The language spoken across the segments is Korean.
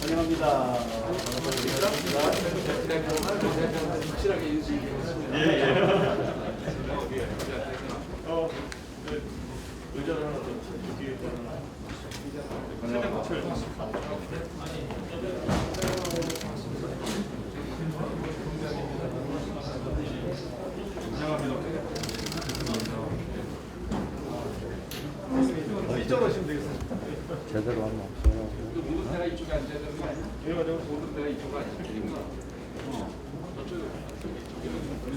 환영합니다. 확실하게 인식이 예, 예. 어, 네. 의자를 하나 더거 하나. 살짝 맞춰요. 이쪽으로 오시면 되겠습니다. 제대로 하면 없어요. 모든 데가 이쪽에 앉아야 되는 거 아니야? 모든 데가 이쪽? 어. 저쪽에 저기는 우리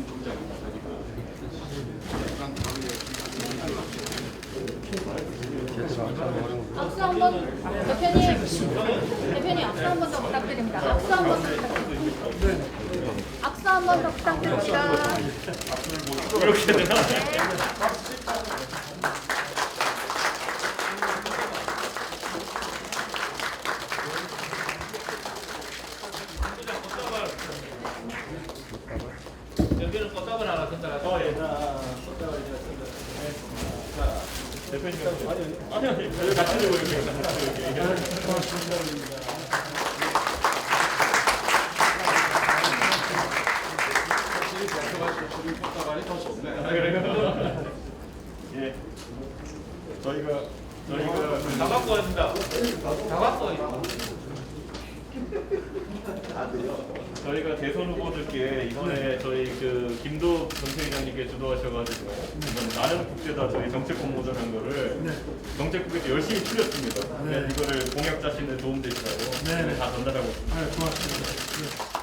악수 한번 대표님 대표님 악수 한 번 더 부탁드립니다. 악수 한 번 더 부탁드립니다. 악수 한 번 더 부탁드립니다. 이렇게 되나? 여기는 껐다가 나가 된다. 어, 예. 자, 숫자가 이제 네. 자, 대표님 아니 아니 아니 아니 같이 들고 이렇게 같이 이렇게. 껐다가 더 좋네. 아, 그래요? 예. 저희가 저희가 다 갖고 왔습니다. 다 갖고 있어. 저희가 대선 후보들께 이번에 저희 그 김도 정책위장님께 주도하셔가지고 이번 나는 국제다 저희 정책 공모전 한 거를 정책국에서 열심히 풀렸습니다. 그래서 이거를 공약 자신에 도움 되시라고 다 전달하고 있습니다.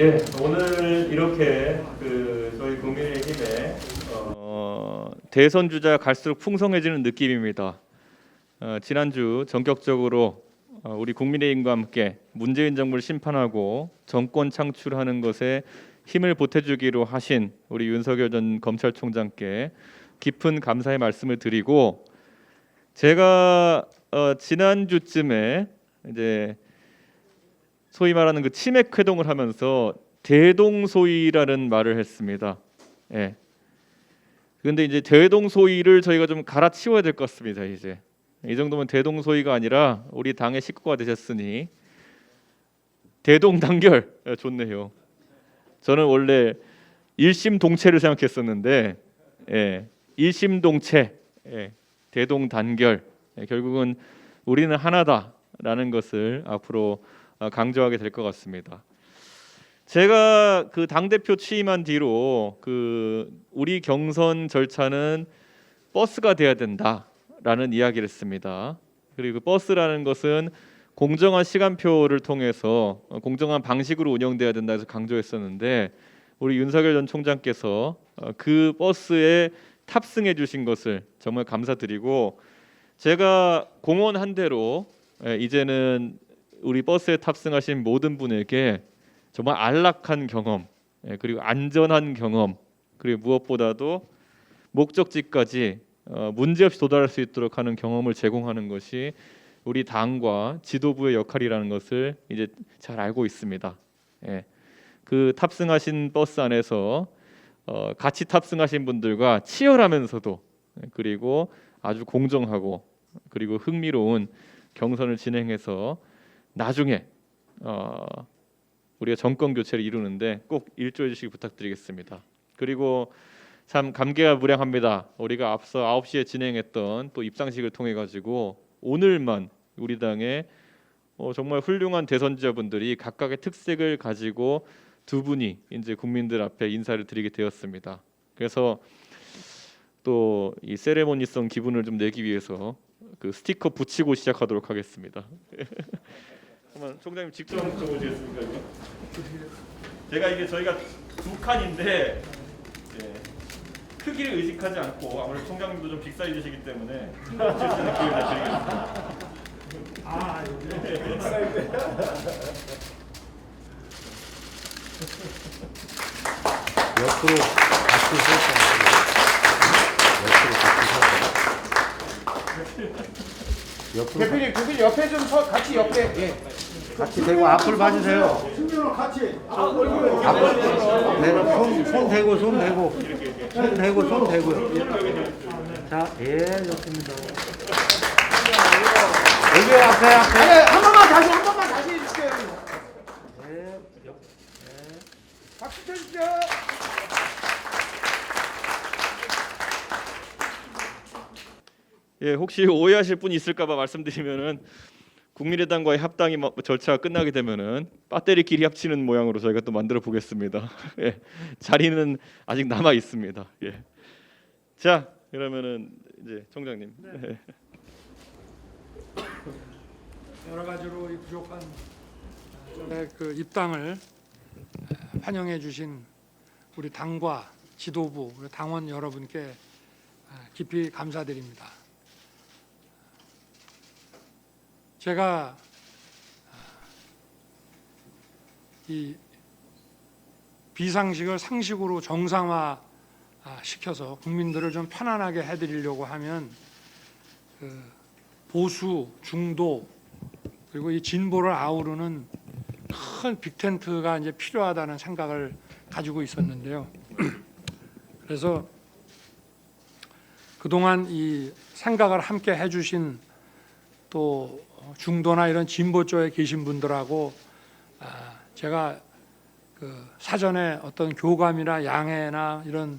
예, 오늘 이렇게 그 저희 국민의힘의 어, 대선 주자 갈수록 풍성해지는 느낌입니다. 어, 지난주 전격적으로 어, 우리 국민의힘과 함께 문재인 정부를 심판하고 정권 창출하는 것에 힘을 보태주기로 하신 우리 윤석열 전 검찰총장께 깊은 감사의 말씀을 드리고 제가 어, 지난 주쯤에 이제 소위 말하는 그 치맥 회동을 하면서 대동소이라는 말을 했습니다. 예. 근데 이제 대동소이를 저희가 좀 갈아치워야 될 것 같습니다. 이제 이 정도면 대동소이가 아니라 우리 당의 식구가 되셨으니 대동단결 예, 좋네요. 저는 원래 일심동체를 생각했었는데 예, 일심동체 예, 대동단결 예, 결국은 우리는 하나다라는 것을 앞으로 어, 강조하게 될 것 같습니다. 제가 그 당 대표 취임한 뒤로 그 우리 경선 절차는 버스가 돼야 된다라는 이야기를 했습니다. 그리고 버스라는 것은 공정한 시간표를 통해서 어, 공정한 방식으로 운영돼야 된다 해서 강조했었는데 우리 윤석열 전 총장께서 어, 그 버스에 탑승해 주신 것을 정말 감사드리고 제가 공언한 대로 예, 이제는 우리 버스에 탑승하신 모든 분에게 정말 안락한 경험 예, 그리고 안전한 경험 그리고 무엇보다도 목적지까지 어, 문제없이 도달할 수 있도록 하는 경험을 제공하는 것이 우리 당과 지도부의 역할이라는 것을 이제 잘 알고 있습니다. 예. 그 탑승하신 버스 안에서 어, 같이 탑승하신 분들과 치열하면서도 예, 그리고 아주 공정하고 그리고 흥미로운 경선을 진행해서 나중에 어, 우리가 정권 교체를 이루는데 꼭 일조해 주시기 부탁드리겠습니다. 그리고 참 감개가 무량합니다. 우리가 앞서 9시에 진행했던 또 입상식을 통해 가지고 오늘만 우리 당의 어, 정말 훌륭한 대선주자분들이 각각의 특색을 가지고 두 분이 이제 국민들 앞에 인사를 드리게 되었습니다. 그래서 또 이 세레모니성 기분을 좀 내기 위해서 그 스티커 붙이고 시작하도록 하겠습니다. 그러면 총장님 직접 한번 보시겠습니까? 이거? 제가 이게 저희가 두 칸인데 예, 크기를 의식하지 않고 아무래도 총장님도 좀 빅사이즈시기 때문에 수 있는 기회를 드리겠습니다. 옆으로 같이 서서 옆으로 같이 서서 옆으로 대표님, 대표님 옆에 좀 서, 같이 옆에. 예. 같이 대고 앞을 봐주세요. 승준호 같이. 네, 손, 손 대고 손 대고 손 대고 손 대고요. 자, 예, 좋습니다. 여기 앞에 앞에. 아니, 한 번만 다시, 한 번만 다시 해주세요. 네, 옆, 박수 쳐주십시 예, 혹시 오해하실 분이 있을까봐 말씀드리면은 국민의당과의 합당이 마- 절차가 끝나게 되면은 배터리끼리 합치는 모양으로 저희가 또 만들어 보겠습니다. 예, 자리는 아직 남아 있습니다. 예. 자, 그러면은 이제 총장님. 예. 여러 가지로 이 부족한 어, 저의 그 입당을 어, 환영해 주신 우리 당과 지도부, 우리 당원 여러분께 어, 깊이 감사드립니다. 제가 어, 이 비상식을 상식으로 정상화 아, 시켜서 국민들을 좀 편안하게 해드리려고 하면 그 보수, 중도 그리고 이 진보를 아우르는 큰 빅텐트가 이제 필요하다는 생각을 가지고 있었는데요. 그래서 그동안 이 생각을 함께 해주신 또 중도나 이런 진보 쪽에 계신 분들하고 아, 제가 그 사전에 어떤 교감이나 양해나 이런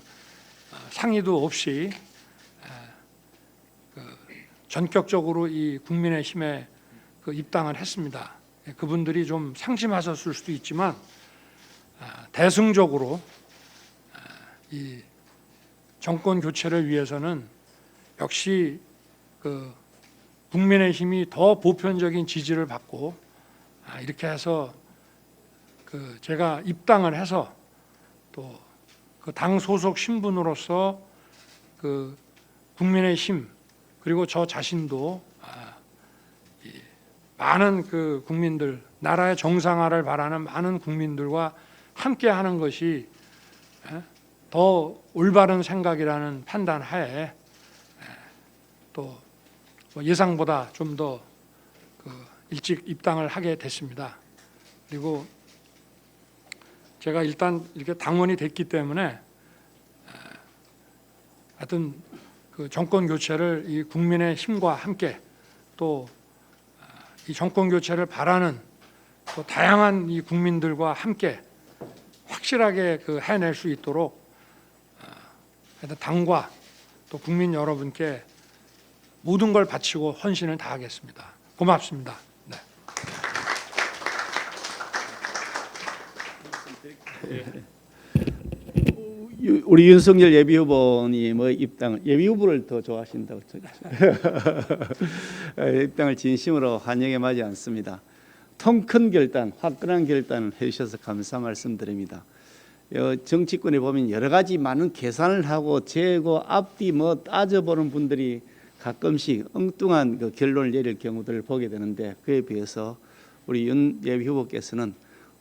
아, 상의도 없이 아, 그 전격적으로 이 국민의힘에 그 입당을 했습니다. 예, 그분들이 좀 상심하셨을 수도 있지만 아, 대승적으로 아, 이 정권 교체를 위해서는 역시 그 국민의힘이 더 보편적인 지지를 받고 아, 이렇게 해서 그 제가 입당을 해서 또 그 당 소속 신분으로서 그 국민의힘 그리고 저 자신도 아, 많은 그 국민들 나라의 정상화를 바라는 많은 국민들과 함께 하는 것이 예, 더 올바른 생각이라는 판단 하에 예, 또뭐 예상보다 좀더그 일찍 입당을 하게 됐습니다. 그리고 제가 일단 이렇게 당원이 됐기 때문에 에, 하여튼 그 정권 교체를 이 국민의 힘과 함께 또 이 정권 교체를 바라는 또 다양한 이 국민들과 함께 확실하게 그 해낼 수 있도록 당과 또 국민 여러분께 모든 걸 바치고 헌신을 다하겠습니다. 고맙습니다. 네. 유- 우리 윤석열 예비 후보님의 뭐 입당 예비 후보를 더 좋아하신다고 저- 입당을 진심으로 환영해 마지 않습니다. 통 큰 결단, 화끈한 결단을 해주셔서 감사 말씀드립니다. 어, 정치권에 보면 여러 가지 많은 계산을 하고 재고 앞뒤 뭐 따져보는 분들이 가끔씩 엉뚱한 그 결론을 내릴 경우들을 보게 되는데 그에 비해서 우리 윤 예비 후보께서는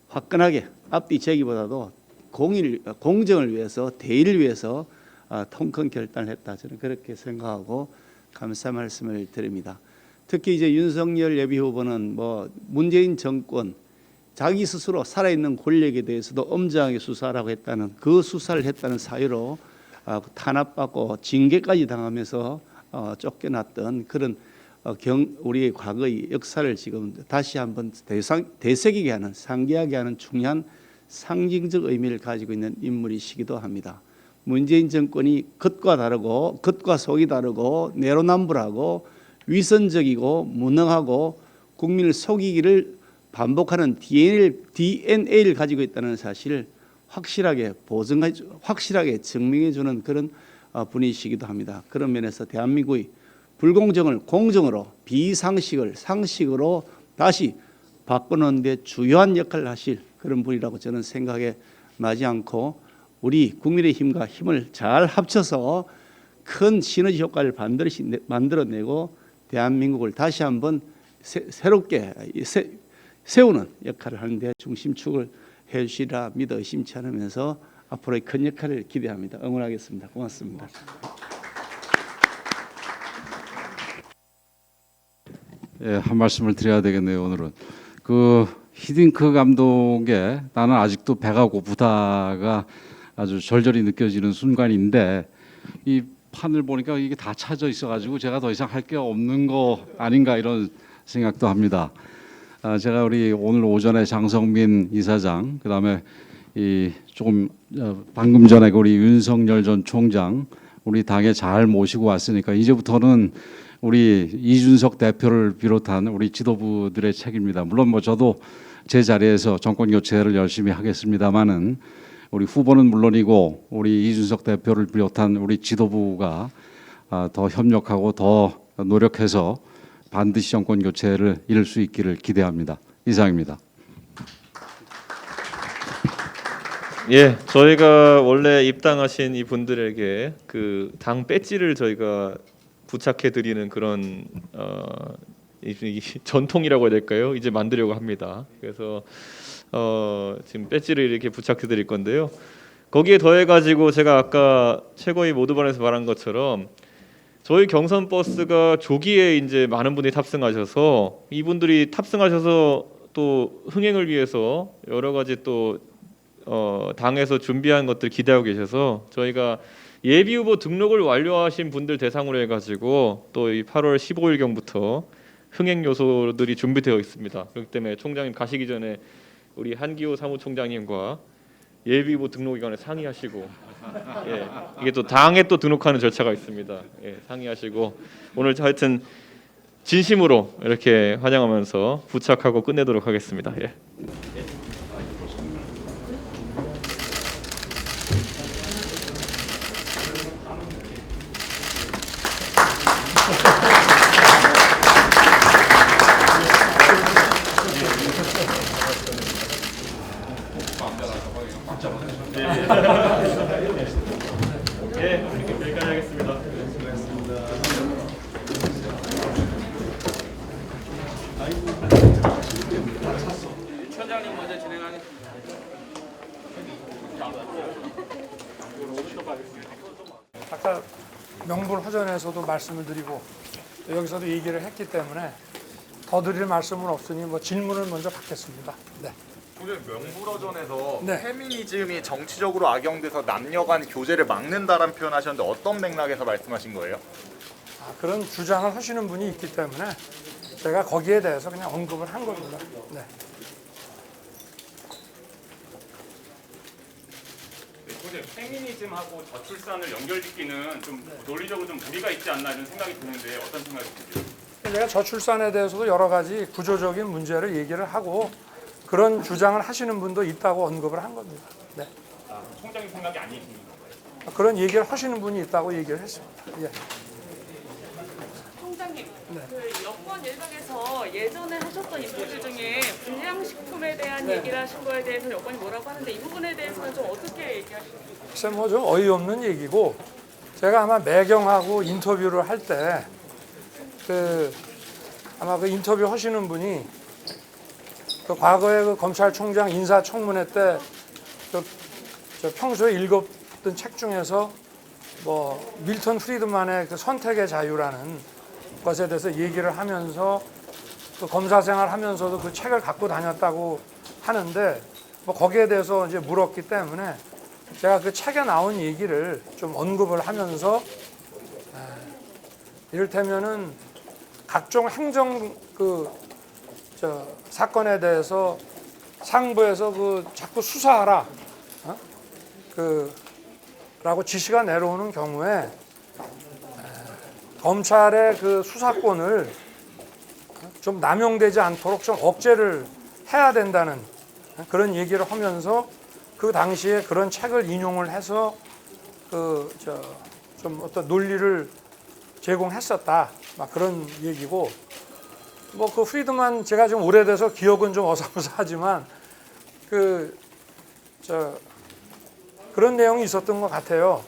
화끈하게 앞뒤 재기보다도 공일 공정을 위해서 대의를 위해서 아, 통큰 결단을 했다 저는 그렇게 생각하고 감사 말씀을 드립니다. 특히 이제 윤석열 예비 후보는 뭐 문재인 정권 자기 스스로 살아있는 권력에 대해서도 엄정하게 수사하라고 했다는 그 수사를 했다는 사유로 아, 탄압받고 징계까지 당하면서 어, 쫓겨났던 그런 어, 경 우리의 과거의 역사를 지금 다시 한번 대상 되새기게 하는 상기하게 하는 중요한 상징적 의미를 가지고 있는 인물이시기도 합니다. 문재인 정권이 겉과 다르고 겉과 속이 다르고 내로남불하고 위선적이고 무능하고 국민을 속이기를 반복하는 DNA를, DNA를 가지고 있다는 사실을 확실하게 보증해 주- 확실하게 증명해 주는 그런 어, 분이시기도 합니다. 그런 면에서 대한민국의 불공정을 공정으로 비상식을 상식으로 다시 바꾸는 데 주요한 역할을 하실 그런 분이라고 저는 생각에 마지 않고 우리 국민의 힘과 힘을 잘 합쳐서 큰 시너지 효과를 만들어내고 대한민국을 다시 한번 새, 새롭게 세, 세우는 역할을 하는 데 중심축을 해주시라 믿어 의심치 않으면서 앞으로의 큰 역할을 기대합니다. 응원하겠습니다. 고맙습니다. 예, 한 말씀을 드려야 되겠네요 오늘은 그 히딩크 감독의 나는 아직도 배가 고프다가 아주 절절히 느껴지는 순간인데 이 판을 보니까 이게 다 차져 있어가지고 제가 더 이상 할 게 없는 거 아닌가 이런 생각도 합니다. 아, 제가 우리 오늘 오전에 장성민 이사장 그다음에 이 조금 어, 방금 전에 그 우리 윤석열 전 총장 우리 당에 잘 모시고 왔으니까 이제부터는 우리 이준석 대표를 비롯한 우리 지도부들의 책임입니다. 물론 뭐 저도 제 자리에서 정권 교체를 열심히 하겠습니다만은 우리 후보는 물론이고 우리 이준석 대표를 비롯한 우리 지도부가 아, 더 협력하고 더 노력해서 반드시 정권 교체를 이룰 수 있기를 기대합니다. 이상입니다. 예, 저희가 원래 입당하신 이 분들에게 그 당 배지를 저희가 부착해 드리는 그런 어, 이, 이 전통이라고 해야 될까요? 이제 만들려고 합니다. 그래서 어, 지금 배지를 이렇게 부착해 드릴 건데요. 거기에 더해 가지고 제가 아까 최고위 모두반에서 말한 것처럼 저희 경선 버스가 조기에 이제 많은 분이 탑승하셔서 이분들이 탑승하셔서 또 흥행을 위해서 여러 가지 또 어, 당에서 준비한 것들 기대하고 계셔서 저희가 예비 후보 등록을 완료하신 분들 대상으로 해가지고 또 이 8월 15일 경부터 흥행 요소들이 준비되어 있습니다. 그렇기 때문에 총장님 가시기 전에 우리 한기호 사무총장님과 예비 후보 등록 기간에 상의하시고 예, 이게 또 당에 또 등록하는 절차가 있습니다. 예, 상의하시고 오늘 하여튼 진심으로 이렇게 환영하면서 부착하고 끝내도록 하겠습니다. 예. 예, 명불허전에서도 말씀을 드리고 또 여기서도 얘기를 했기 때문에 더 드릴 말씀은 없으니 뭐 질문을 먼저 받겠습니다. 네. 오늘 명불허전에서 네. 페미니즘이 정치적으로 악용돼서 남녀 간 교제를 막는다라는 표현하셨는데 어떤 맥락에서 말씀하신 거예요? 아, 그런 주장을 하시는 분이 있기 때문에 제가 거기에 대해서 그냥 언급을 한 겁니다. 네. 근데 페미니즘하고 저출산을 연결짓기는 좀 논리적으로 좀 무리가 있지 않나 이런 생각이 드는데 어떤 생각이 드세요? 내가 저출산에 대해서도 여러 가지 구조적인 문제를 얘기를 하고 그런 주장을 하시는 분도 있다고 언급을 한 겁니다. 네. 아, 총장님 생각이 아니신 건가요? 그런 얘기를 하시는 분이 있다고 얘기를 했습니다. 예. 총장님, 네. 그 예전에 하셨던 인터뷰 중에 불량식품에 대한 네. 얘기를 하신 거에 대해서 여권이 뭐라고 하는데 이 부분에 대해서는 좀 어떻게 얘기하시나요? 글쎄 뭐 좀 어이없는 얘기고 제가 아마 매경하고 인터뷰를 할 때 그 아마 그 인터뷰 하시는 분이 그 과거에 그 검찰총장 인사청문회 때 저, 저 평소에 읽었던 책 중에서 뭐 밀턴 프리드만의 그 선택의 자유라는 것에 대해서 얘기를 하면서 그 검사 생활하면서도 그 책을 갖고 다녔다고 하는데 뭐 거기에 대해서 이제 물었기 때문에 제가 그 책에 나온 얘기를 좀 언급을 하면서 에, 이를테면은 각종 행정 그 저 사건에 대해서 상부에서 그 자꾸 수사하라 어? 그 라고 지시가 내려오는 경우에 에, 검찰의 그 수사권을 좀 남용되지 않도록 좀 억제를 해야 된다는 그런 얘기를 하면서 그 당시에 그런 책을 인용을 해서 그 저 좀 어떤 논리를 제공했었다 막 그런 얘기고 뭐 그 프리드만 제가 좀 오래돼서 기억은 좀 어사무사하지만 그 저 그런 내용이 있었던 것 같아요.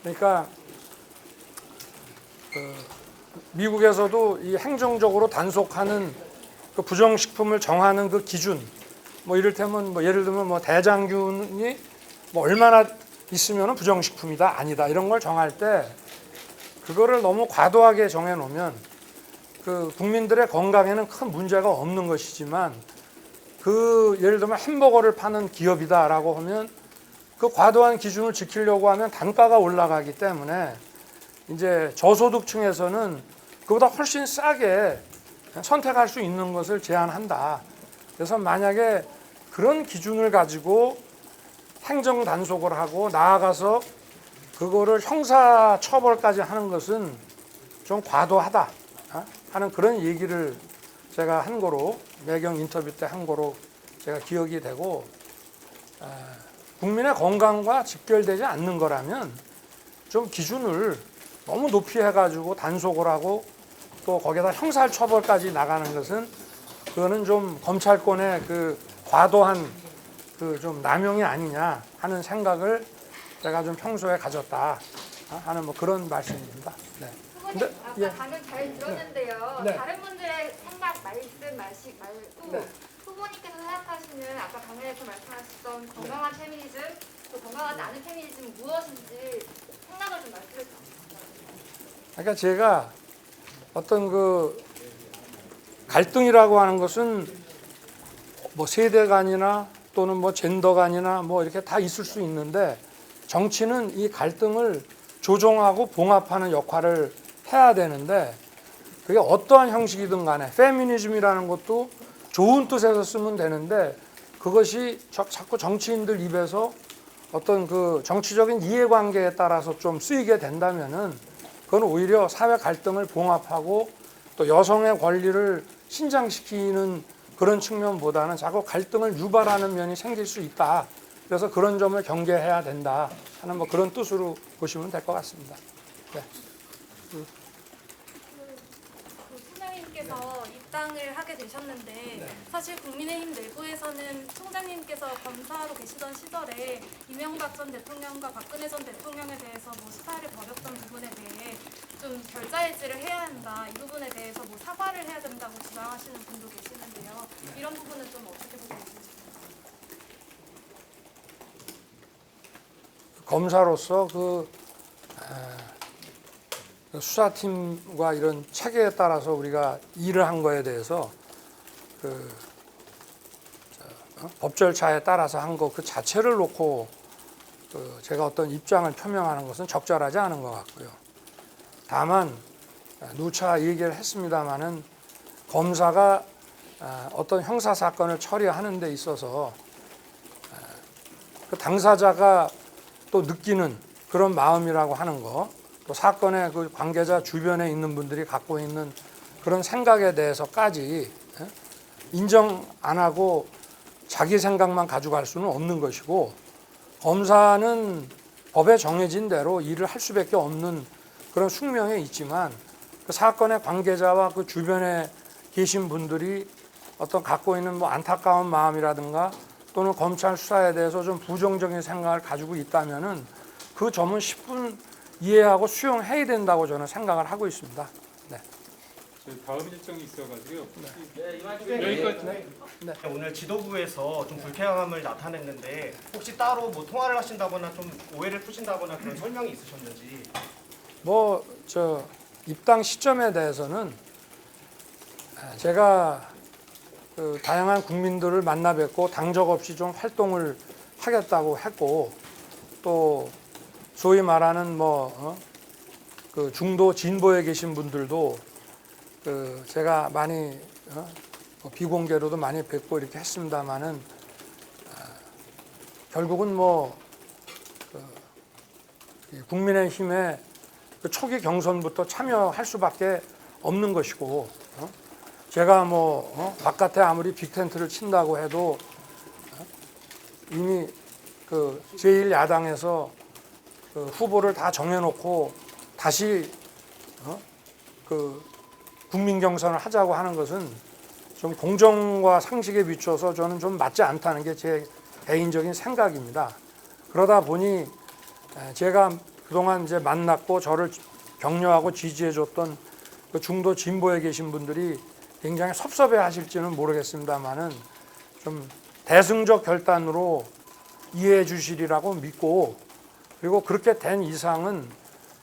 그러니까 그 미국에서도 이 행정적으로 단속하는 그 부정식품을 정하는 그 기준 뭐 이를테면 뭐 예를 들면 뭐 대장균이 뭐 얼마나 있으면 부정식품이다 아니다 이런 걸 정할 때 그거를 너무 과도하게 정해 놓으면 그 국민들의 건강에는 큰 문제가 없는 것이지만 그 예를 들면 햄버거를 파는 기업이다라고 하면 그 과도한 기준을 지키려고 하면 단가가 올라가기 때문에 이제 저소득층에서는 그보다 훨씬 싸게 선택할 수 있는 것을 제한한다. 그래서 만약에 그런 기준을 가지고 행정 단속을 하고 나아가서 그거를 형사 처벌까지 하는 것은 좀 과도하다 어? 하는 그런 얘기를 제가 한 거로 매경 인터뷰 때 한 거로 제가 기억이 되고 에, 국민의 건강과 직결되지 않는 거라면 좀 기준을 너무 높이 해가지고 단속을 하고 또 거기에다 형사 처벌까지 나가는 것은 그거는 좀 검찰권의 그 과도한 그 좀 남용이 아니냐 하는 생각을 제가 좀 평소에 가졌다 하는 뭐 그런 말씀입니다. 네. 근데, 아까 예. 방금 잘 들었는데요. 네. 다른 분들의 생각 말씀 마시 말고 네. 후보님께서 생각하시는 아까 강연에서 말씀하셨던 건강한 페미니즘 또 건강하지 않은 페미니즘 무엇인지 생각을 좀 말씀해 주세요. 그러니까 제가 어떤 그 갈등이라고 하는 것은 뭐 세대 간이나 또는 뭐 젠더 간이나 뭐 이렇게 다 있을 수 있는데 정치는 이 갈등을 조정하고 봉합하는 역할을 해야 되는데 그게 어떠한 형식이든 간에 페미니즘이라는 것도 좋은 뜻에서 쓰면 되는데 그것이 자- 자꾸 정치인들 입에서 어떤 그 정치적인 이해관계에 따라서 좀 쓰이게 된다면은 그건 오히려 사회 갈등을 봉합하고 또 여성의 권리를 신장시키는 그런 측면보다는 자꾸 갈등을 유발하는 면이 생길 수 있다. 그래서 그런 점을 경계해야 된다 하는 뭐 그런 뜻으로 보시면 될 것 같습니다. 그 총장님께서 입당을 하게 되셨는데 사실 국민의힘 내부에서는 총장님께서 검사로 계시던 시절에 이명박 전 대통령과 박근혜 전 대통령에 대해서 뭐 수사를 벌였던 부분에 대해 좀 결자해지를 해야 한다. 이 부분에 대해서 뭐 사과를 해야 된다고 주장하시는 분도 계시는데요. 이런 부분은 좀 어떻게 보고 계십니까? 검사로서 그 수사팀과 이런 체계에 따라서 우리가 일을 한 거에 대해서 그 저, 어? 법 절차에 따라서 한 거 그 자체를 놓고 그 제가 어떤 입장을 표명하는 것은 적절하지 않은 것 같고요. 다만 에, 누차 얘기를 했습니다마는 검사가 에, 어떤 형사 사건을 처리하는 데 있어서 에, 그 당사자가 또 느끼는 그런 마음이라고 하는 거, 또 사건의 그 관계자 주변에 있는 분들이 갖고 있는 그런 생각에 대해서까지 예? 인정 안 하고 자기 생각만 가져갈 수는 없는 것이고 검사는 법에 정해진 대로 일을 할 수밖에 없는 그런 숙명에 있지만 그 사건의 관계자와 그 주변에 계신 분들이 어떤 갖고 있는 뭐 안타까운 마음이라든가 또는 검찰 수사에 대해서 좀 부정적인 생각을 가지고 있다면은 그 점은 10분 이해하고 수용해야 된다고 저는 생각을 하고 있습니다. 네. 다음 일정이 있어가지고요. 오늘 지도부에서 좀 불쾌함을 나타냈는데 혹시 따로 뭐 통화를 하신다거나 좀 오해를 푸신다거나 그런 설명이 있으셨는지 뭐 저 입당 시점에 대해서는 제가 그 다양한 국민들을 만나 뵙고 당적 없이 좀 활동을 하겠다고 했고 또 소위 말하는 뭐그 중도 진보에 계신 분들도 그 제가 많이 어? 뭐 비공개로도 많이 뵙고 이렇게 했습니다마는 결국은 뭐 그, 이 국민의힘의 그 초기 경선부터 참여할 수밖에 없는 것이고 어? 제가 뭐 어? 바깥에 아무리 빅텐트를 친다고 해도 어? 이미 그 제1 야당에서 그 후보를 다 정해놓고 다시 어? 그 국민 경선을 하자고 하는 것은 좀 공정과 상식에 비춰서 저는 좀 맞지 않다는 게 제 개인적인 생각입니다. 그러다 보니 에, 제가 그동안 이제 만났고 저를 격려하고 지지해줬던 그 중도 진보에 계신 분들이 굉장히 섭섭해 하실지는 모르겠습니다만은 좀 대승적 결단으로 이해해 주시리라고 믿고 그리고 그렇게 된 이상은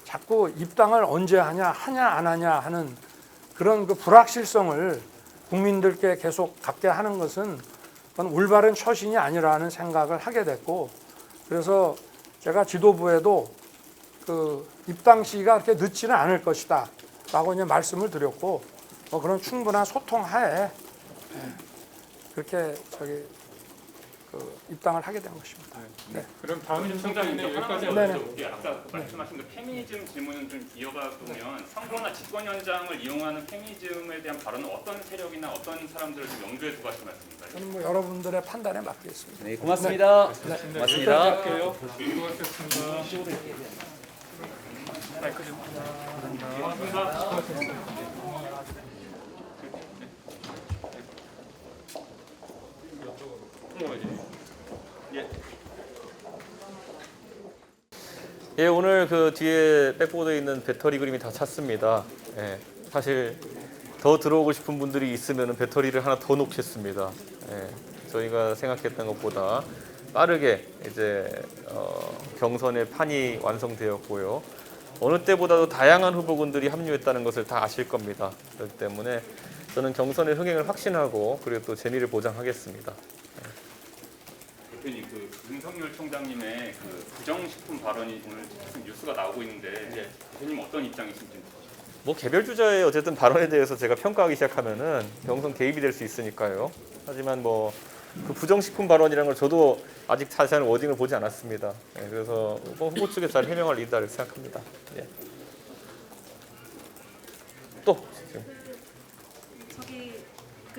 자꾸 입당을 언제 하냐 하냐 안 하냐 하는 그런 그 불확실성을 국민들께 계속 갖게 하는 것은 그건 올바른 처신이 아니라는 생각을 하게 됐고 그래서 제가 지도부에도 그 입당 시기가 그렇게 늦지는 않을 것이다 라고 이제 말씀을 드렸고 뭐 그런 충분한 소통 하에 예, 그렇게 저기 그 입당을 하게 된 것입니다. 네. 그럼 다음 하나만 여기까지 더 네네. 여쭤볼게요. 아까 말씀하신 그 페미니즘 질문은 좀 이어가 보면 선거나 집권 현장을 이용하는 페미니즘에 대한 발언은 어떤 세력이나 어떤 사람들을 좀 염두에 두고 하신 말씀입니까? 저는 뭐 여러분들의 판단에 맡기겠습니다. 네, 고맙습니다. 네, 고맙습니다. 할게요. 수고하셨습니다. 예, 오늘 그 뒤에 백보드에 있는 배터리 그림이 다 찼습니다. 예, 사실 더 들어오고 싶은 분들이 있으면 배터리를 하나 더 놓겠습니다. 예, 저희가 생각했던 것보다 빠르게 이제 어, 경선의 판이 완성되었고요. 어느 때보다도 다양한 후보군들이 합류했다는 것을 다 아실 겁니다. 그렇기 때문에 저는 경선의 흥행을 확신하고 그리고 또 재미를 보장하겠습니다. 대표님 그 윤석열 총장님의 그 부정식품 발언이 오늘 계속 뉴스가 나오고 있는데 대표님 어떤 입장이신지 뭐 개별 주자의 어쨌든 발언에 대해서 제가 평가하기 시작하면은 경선 개입이 될 수 있으니까요. 하지만 뭐 그 부정식품 발언이라는 걸 저도 아직 자세한 워딩을 보지 않았습니다. 예, 그래서 후보 후보 측에 잘 해명할 일이다 이렇게 생각합니다. 예. 또 지금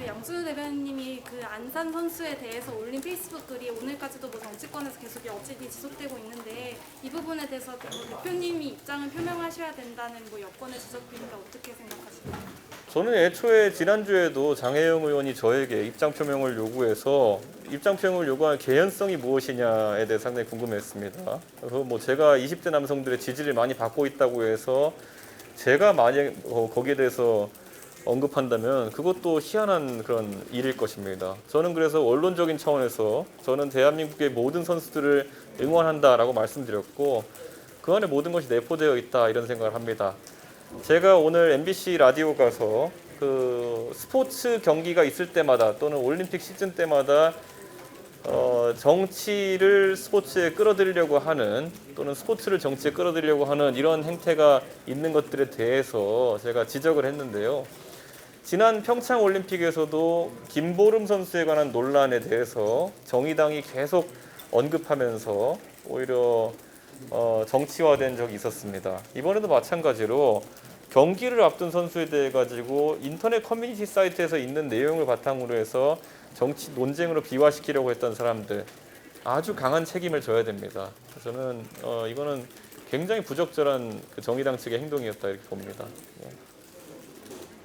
그 양준우 대변인님이 그 안산 선수에 대해서 올린 페이스북 글이 오늘까지도 뭐 정치권에서 계속 여진이 지속되고 있는데 이 부분에 대해서 뭐 대표님이 입장을 표명하셔야 된다는 뭐 여권의 지적들인데 어떻게 생각하시나요? 저는 애초에 지난주에도 장혜영 의원이 저에게 입장 표명을 요구해서 입장 표명을 요구한 개연성이 무엇이냐에 대해 상당히 궁금했습니다. 뭐 제가 20대 남성들의 지지를 많이 받고 있다고 해서 제가 만약 어, 거기에 대해서 언급한다면 그것도 희한한 그런 일일 것입니다. 저는 그래서 원론적인 차원에서 저는 대한민국의 모든 선수들을 응원한다라고 말씀드렸고 그 안에 모든 것이 내포되어 있다 이런 생각을 합니다. 제가 오늘 MBC 라디오 가서 그 스포츠 경기가 있을 때마다 또는 올림픽 시즌 때마다 어, 정치를 스포츠에 끌어들이려고 하는 또는 스포츠를 정치에 끌어들이려고 하는 이런 행태가 있는 것들에 대해서 제가 지적을 했는데요. 지난 평창 올림픽에서도 김보름 선수에 관한 논란에 대해서 정의당이 계속 언급하면서 오히려 어, 정치화된 적이 있었습니다. 이번에도 마찬가지로 경기를 앞둔 선수에 대해 가지고 인터넷 커뮤니티 사이트에서 있는 내용을 바탕으로 해서 정치 논쟁으로 비화시키려고 했던 사람들 아주 강한 책임을 져야 됩니다. 저는 어, 이거는 굉장히 부적절한 그 정의당 측의 행동이었다 이렇게 봅니다.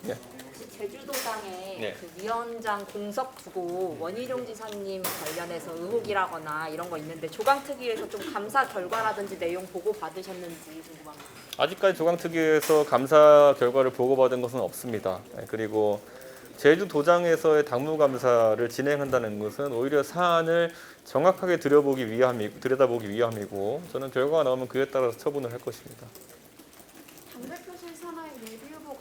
예. 제주도당에 네. 그 위원장 공석 두고 원희룡 지사님 관련해서 의혹이라거나 이런 거 있는데 조강특위에서 좀 감사 결과라든지 내용 보고 받으셨는지 궁금합니다. 아직까지 조강특위에서 감사 결과를 보고받은 것은 없습니다. 예, 그리고 제주도장에서의 당무감사를 진행한다는 것은 오히려 사안을 정확하게 들여보기 위함이 들여다보기 위함이고 저는 결과가 나오면 그에 따라서 처분을 할 것입니다. 당대표실 산하의 예비 후보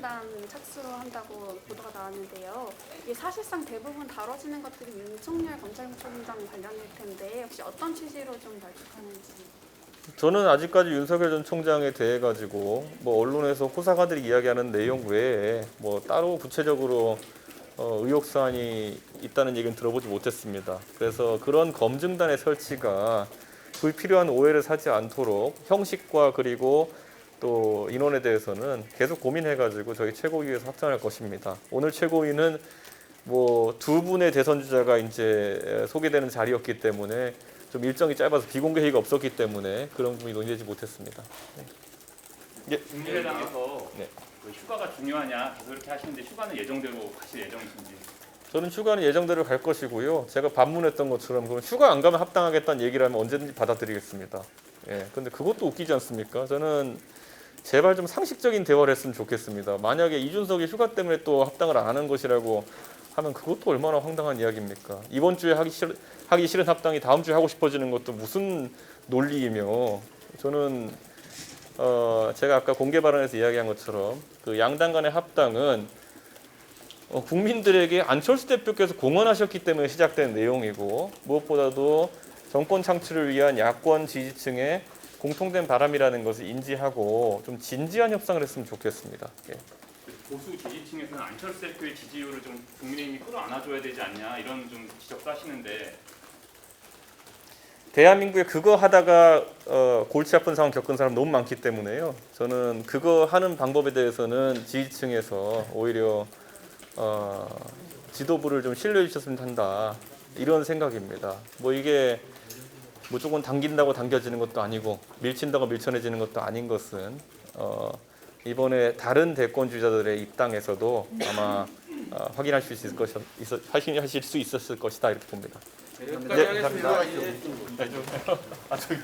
검증단 착수로 한다고 보도가 나왔는데요. 이게 사실상 대부분 다뤄지는 것들이 윤석열 검찰총장 관련일 텐데 혹시 어떤 취지로 좀 발족하는지. 저는 아직까지 윤석열 전 총장에 대해 가지고 뭐 언론에서 호사가들이 이야기하는 내용 외에 뭐 따로 구체적으로 어, 의혹 사안이 있다는 얘기는 들어보지 못했습니다. 그래서 그런 검증단의 설치가 불필요한 오해를 사지 않도록 형식과 그리고 또 인원에 대해서는 계속 고민해 가지고 저희 최고위에서 확정할 것입니다. 오늘 최고위는 뭐 두 분의 대선 주자가 이제 소개되는 자리였기 때문에 좀 일정이 짧아서 비공개 회의가 없었기 때문에 그런 부분이 논의되지 못했습니다. 예. 국민의당에서 네. 그 휴가가 중요하냐 계속 이렇게 하시는데 휴가는 예정대로 가실 예정이신지 저는 휴가는 예정대로 갈 것이고요. 제가 반문했던 것처럼 그럼 휴가 안 가면 합당하겠다는 얘기를 하면 언제든지 받아들이겠습니다. 예. 근데 그것도 웃기지 않습니까? 저는 제발 좀 상식적인 대화를 했으면 좋겠습니다. 만약에 이준석이 휴가 때문에 또 합당을 안 하는 것이라고 하면 그것도 얼마나 황당한 이야기입니까? 이번 주에 하기 싫 하기 싫은 합당이 다음 주에 하고 싶어지는 것도 무슨 논리이며 저는 어 제가 아까 공개 발언에서 이야기한 것처럼 그 양당 간의 합당은 어, 국민들에게 안철수 대표께서 공언하셨기 때문에 시작된 내용이고 무엇보다도 정권 창출을 위한 야권 지지층의 공통된 바람이라는 것을 인지하고 좀 진지한 협상을 했으면 좋겠습니다. 예. 보수 지지층에서는 안철수 대표의 지지율을 좀 국민의힘이 끌어안아줘야 되지 않냐 이런 좀 지적도 하시는데 대한민국에 그거 하다가 어, 골치 아픈 상황 겪은 사람 너무 많기 때문에요. 저는 그거 하는 방법에 대해서는 지지층에서 오히려 어, 지도부를 좀 신뢰해 주셨으면 한다 이런 생각입니다. 뭐 이게 무조건 당긴다고 당겨지는 것도 아니고 밀친다고 밀쳐내지는 것도 아닌 것은 어, 이번에 다른 대권주자들의 입당에서도 아마 어, 확인할 수 있을 것이 있어, 확인하실 수 있었을 것이다 이렇게 봅니다. 여기까지 하겠습니다. 아, 저기.